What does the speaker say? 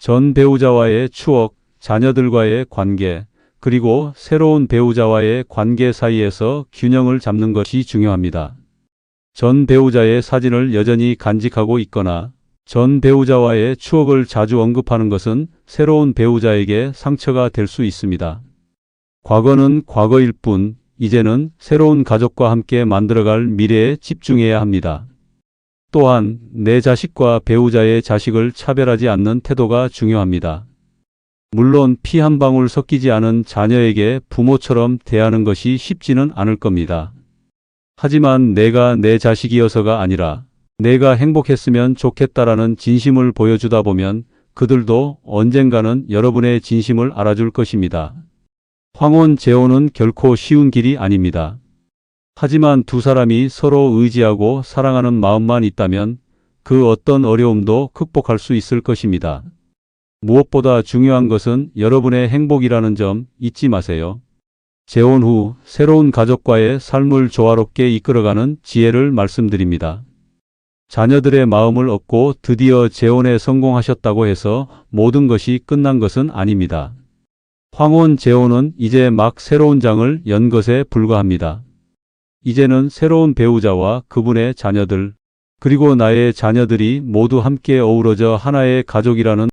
전 배우자와의 추억, 자녀들과의 관계, 그리고 새로운 배우자와의 관계 사이에서 균형을 잡는 것이 중요합니다. 전 배우자의 사진을 여전히 간직하고 있거나 전 배우자와의 추억을 자주 언급하는 것은 새로운 배우자에게 상처가 될 수 있습니다. 과거는 과거일 뿐, 이제는 새로운 가족과 함께 만들어갈 미래에 집중해야 합니다. 또한 내 자식과 배우자의 자식을 차별하지 않는 태도가 중요합니다. 물론 피 한 방울 섞이지 않은 자녀에게 부모처럼 대하는 것이 쉽지는 않을 겁니다. 하지만 내가 내 자식이어서가 아니라 내가 행복했으면 좋겠다라는 진심을 보여주다 보면 그들도 언젠가는 여러분의 진심을 알아줄 것입니다. 황혼 재혼은 결코 쉬운 길이 아닙니다. 하지만 두 사람이 서로 의지하고 사랑하는 마음만 있다면 그 어떤 어려움도 극복할 수 있을 것입니다. 무엇보다 중요한 것은 여러분의 행복이라는 점 잊지 마세요. 재혼 후 새로운 가족과의 삶을 조화롭게 이끌어가는 지혜를 말씀드립니다. 자녀들의 마음을 얻고 드디어 재혼에 성공하셨다고 해서 모든 것이 끝난 것은 아닙니다. 황혼 재혼은 이제 막 새로운 장을 연 것에 불과합니다. 이제는 새로운 배우자와 그분의 자녀들, 그리고 나의 자녀들이 모두 함께 어우러져 하나의 가족이라는